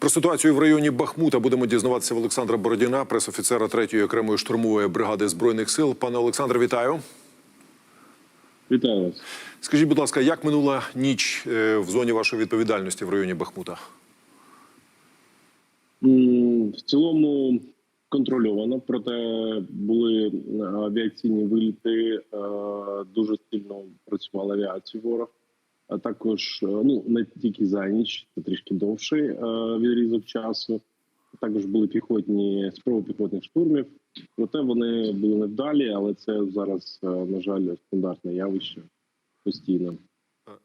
Про ситуацію в районі Бахмута будемо дізнаватися в Олександра Бородіна, пресофіцера 3-ї окремої штурмової бригади збройних сил. Пане Олександре, вітаю. Вітаю вас. Скажіть, будь ласка, як минула ніч е, в зоні вашої відповідальності в районі Бахмута? В цілому контрольовано, проте були е, авіаційні виліти. е, Дуже сильно працювала авіація ворог. А також е, ну не тільки за ніч, це трішки довший е, відрізок часу. Також були піхотні спроби піхотних штурмів. Проте вони були невдалі, але це зараз, е, на жаль, стандартне явище постійно.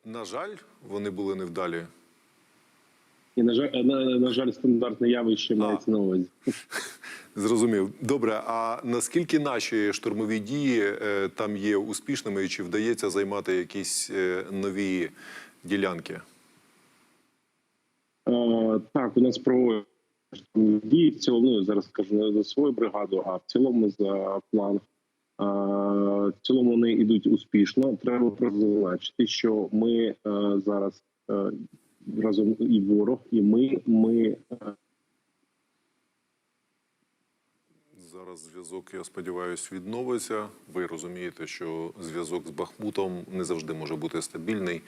На жаль, вони були невдалі. І на жаль, на, на жаль, стандартне явище мається на увазі. Зрозумів. Добре. А наскільки наші штурмові дії е, там є успішними, і чи вдається займати якісь е, нові ділянки? Е, Так, у нас проводять дії в цілому. Ну, я зараз скажу не за свою бригаду, а в цілому за план. Е, В цілому вони йдуть успішно. Треба просто зазначити, що ми е, зараз разом і ворог, і ми. Ми е, Зараз зв'язок, я сподіваюся, відновиться. Ви розумієте, що зв'язок з Бахмутом не завжди може бути стабільний.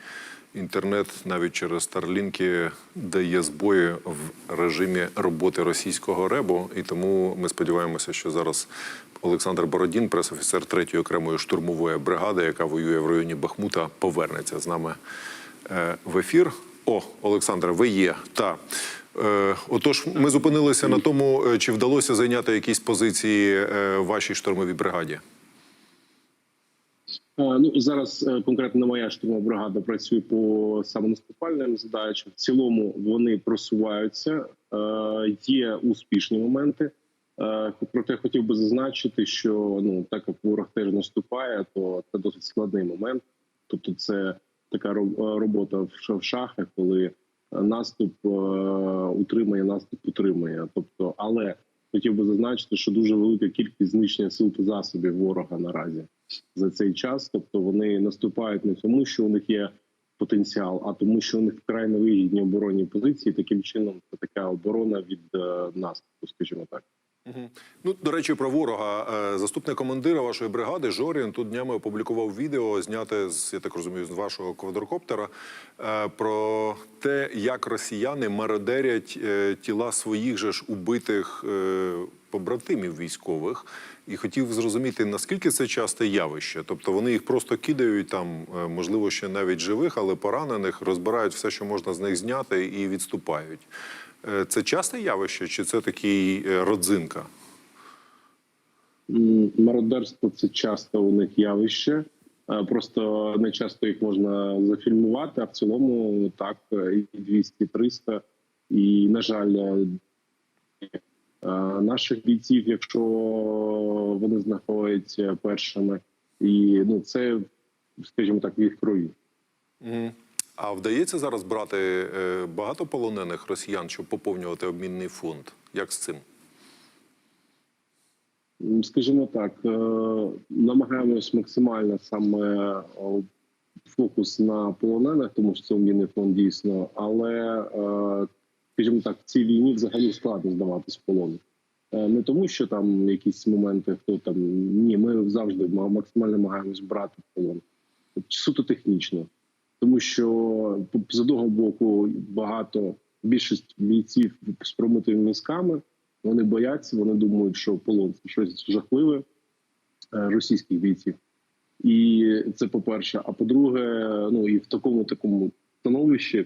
Інтернет навіть через старлінки дає збої в режимі роботи російського ребу. І тому ми сподіваємося, що зараз Олександр Бородін, пресофіцер 3-ї окремої штурмової бригади, яка воює в районі Бахмута, повернеться з нами е, в ефір. О, Олександре, ви є. Та. Е, Отож, ми зупинилися на тому, е, чи вдалося зайняти якісь позиції е, вашій штурмовій бригаді. Ну зараз конкретно моя штурмова бригада працює по самонаступальним задачам. В цілому вони просуваються. Є успішні моменти. Проте хотів би зазначити, що ну так як ворог теж наступає, то це досить складний момент. Тобто, це така е, робота в ша- шахах, коли наступ е, утримує, наступ утримує. Тобто, але хотів би зазначити, що дуже велика кількість знищення сил та засобів ворога наразі за цей час. Тобто вони наступають не тому, що у них є потенціал, а тому, що у них вкрай невигідні оборонні позиції. Таким чином, це така оборона від е, наступу, скажімо так. Ну, до речі, про ворога. Е, Заступник командира вашої бригади Жорін тут днями опублікував відео, зняте з я так розумію, з вашого квадрокоптера, е, про те, як росіяни мародерять е, тіла своїх же ж убитих побратимів військових. І хотів зрозуміти, наскільки це часте явище. Тобто вони їх просто кидають там, можливо, ще навіть живих, але поранених, розбирають все, що можна з них зняти, і відступають. Е, Це часте явище, чи це такий е, родзинка? Мародерство це часто у них явище. Е, Просто не часто їх можна зафільмувати, а в цілому так і 200-300. І, на жаль, наших бійців, якщо вони знаходяться першими, і ну це, скажімо так, в їх крові. Мгм. А вдається зараз брати е, багато полонених росіян, щоб поповнювати обмінний фонд? Як з цим? Скажімо так, е, намагаємось максимально саме фокус на полонених, тому що це обмінний фонд дійсно. Але, е, скажімо так, в цій війні взагалі складно здаватись. Е, Не тому, що там якісь моменти, хто там ні, ми завжди максимально намагаємось брати полон. Суто технічно. Тому що з одного боку багато більшість бійців з промитими мізками. Вони бояться, вони думають, що полон це щось жахливе е, російських бійців. І це по-перше. А по-друге, ну і в такому такому становищі, е,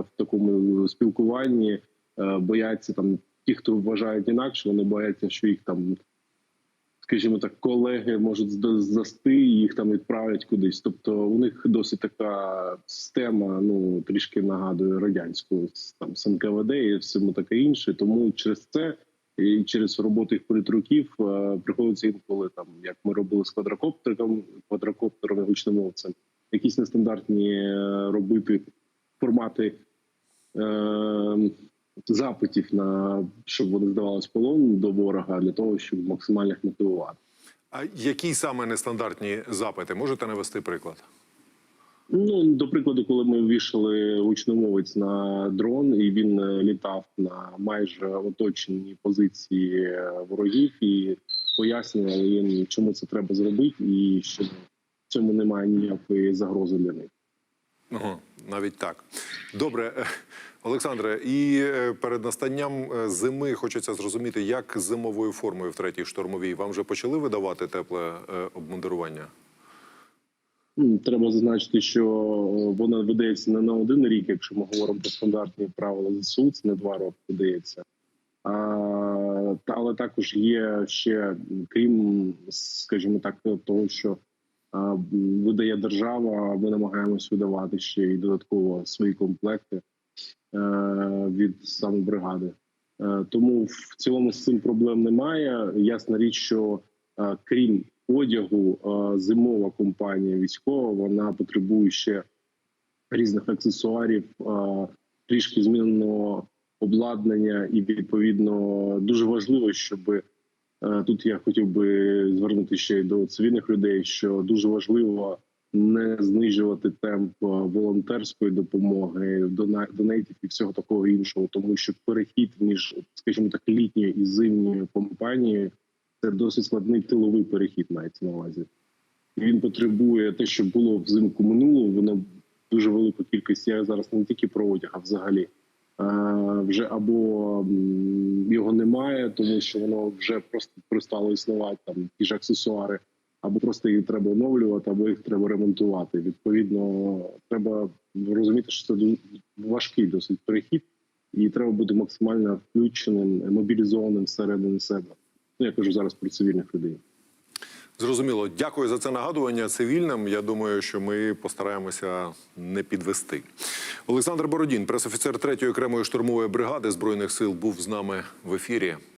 в такому спілкуванні е, бояться там ті, хто вважають інакше, вони бояться, що їх там, скажімо так, колеги можуть здасти, і їх там відправлять кудись. Тобто у них досить така система, ну трішки нагадує радянську там з НКВД і всьому таке інше. Тому через це і через роботу їх політруків е, приходиться інколи там, як ми робили з квадрокоптером, квадрокоптером і гучномовцем, якісь нестандартні е, робити формати е, запитів на щоб вони здавалися полон до ворога для того, щоб максимально їх мотивувати. А які саме нестандартні запити? Можете навести приклад? Ну, до прикладу, коли ми ввішали гучномовець на дрон, і він е, літав на майже оточеній позиції е, ворогів, і пояснювали їм, чому це треба зробити, і що в цьому немає ніякої загрози для них. Ага, навіть так. Добре, Е, Олександре, і е, перед настанням е, зими хочеться зрозуміти, як з зимовою формою в третій штурмовій. Вам вже почали видавати тепле обмундирування? Ну, Треба зазначити, що вона видається не на один рік, якщо ми говоримо про стандартні правила ЗСУ, це не два роки видається. А, але також є ще, крім, скажімо так, того, що видає держава, ми намагаємось видавати ще й додатково свої комплекти е, від саме бригади. Е, тому в цілому з цим проблем немає. Ясна річ, що е, крім одягу, зимова компанія військова вона потребує ще різних аксесуарів, трішки зміненого обладнання, і відповідно дуже важливо, щоб е, тут я хотів би звернути ще й до цивільних людей, що дуже важливо не знижувати темп е, волонтерської допомоги, дона- донейтів і всього такого іншого, тому що перехід між, скажімо так, літньою і зимньою компанією це досить складний тиловий перехід, мається на увазі. Він потребує те, що було взимку минулого, воно дуже велику кількість. Я зараз не тільки про одяг, а взагалі. Е, вже або його немає, тому що воно вже просто перестало існувати там ті ж аксесуари, або просто їх треба оновлювати, або їх треба ремонтувати. Відповідно, треба розуміти, що це важкий досить перехід, і треба бути максимально включеним, мобілізованим всередині себе. Ну я кажу зараз про цивільних людей. Зрозуміло. Дякую за це нагадування цивільним. Я думаю, що ми постараємося не підвести. Олександр Бородін, пресофіцер 3-ї окремої штурмової бригади збройних сил, був з нами в ефірі.